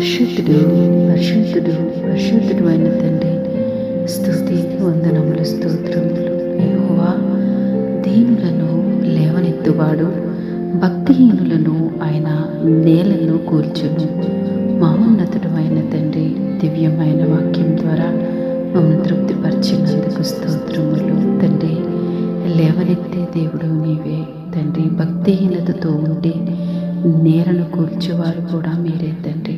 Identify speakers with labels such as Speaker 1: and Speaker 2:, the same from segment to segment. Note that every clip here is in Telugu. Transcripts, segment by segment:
Speaker 1: పరిశుద్ధుడు పరిశుద్ధుడు పరిశుద్ధుడు అయిన తండ్రి. స్థుతి వందనములు స్తోత్రములు. యెహోవా దీనులను లేవనెత్తువాడు భక్తిహీనులను ఆయన నేలను కూర్చును. మహోన్నతుడు అయిన తండ్రి దివ్యమైన వాక్యం ద్వారా మమ్మల్ని తృప్తిపరిచినందుకు స్తోత్రములు. తండ్రి లేవనెత్తే దేవుడు నీవే. తండ్రి భక్తిహీనతతో ఉండి నేలను కూర్చేవారు కూడా మీరే తండ్రి.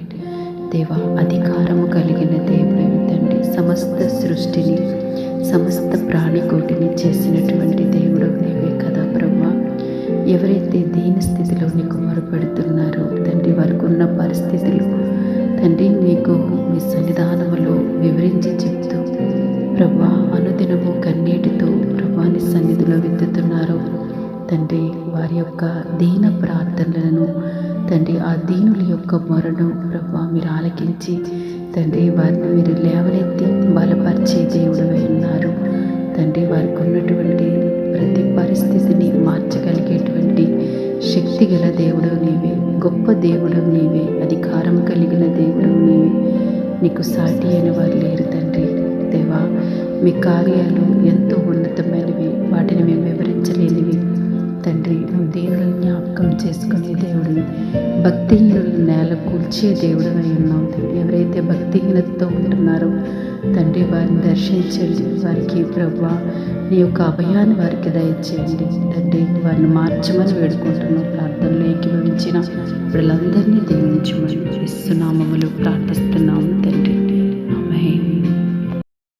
Speaker 1: దేవ అధికారము కలిగిన దేవుడు తండ్రి సమస్త సృష్టిని సమస్త ప్రాణికోటిని చేసినటువంటి దేవుడు నీవే కదా బ్రహ్మ ఎవరైతే దీని స్థితిలో నీకు మొరపెడుతున్నారో తండ్రి వారికి ఉన్న పరిస్థితులు తండ్రి మీకు మీ సన్నిధానములో వివరించి చెప్తూ ప్రభా అనుదినము కన్నీటితో ప్రభాని సన్నిధిలో విత్తుతున్నారు తండ్రి వారి యొక్క దీన ప్రార్థనలను తండ్రి ఆ దీనుల యొక్క మొరను ప్రభు మీరు ఆలకించి తండ్రి వారిని మీరు లేవలెత్తి బలపరిచే దేవుడు ఉన్నారు. తండ్రి వారికి ఉన్నటువంటి ప్రతి పరిస్థితిని మార్చగలిగేటువంటి శక్తి గల దేవుడు నీవే గొప్ప దేవుడు నీవే అధికారం కలిగిన దేవుడు నీవే. నీకు సాటి అయిన వారు లేరు తండ్రి. దేవా మీ కార్యాలు ఎంత చేసుకునే దేవుడిని భక్తిహీనులు నేల కూల్చే దేవుడు అయి ఉన్నావు ఎవరైతే భక్తిహీనతతో ఉంటున్నారో తండ్రి వారిని దర్శించండి. వారికి ప్రభు నీ యొక్క అభయాన్ని వారికి దయచేయండి. తండ్రి వారిని మార్చమని వేడుకుంటున్నాం. ప్రార్థనలో ఏకీభవించిన వీళ్ళందరినీ దీవించమని ఇస్తున్నామములు ప్రార్థిస్తున్నాము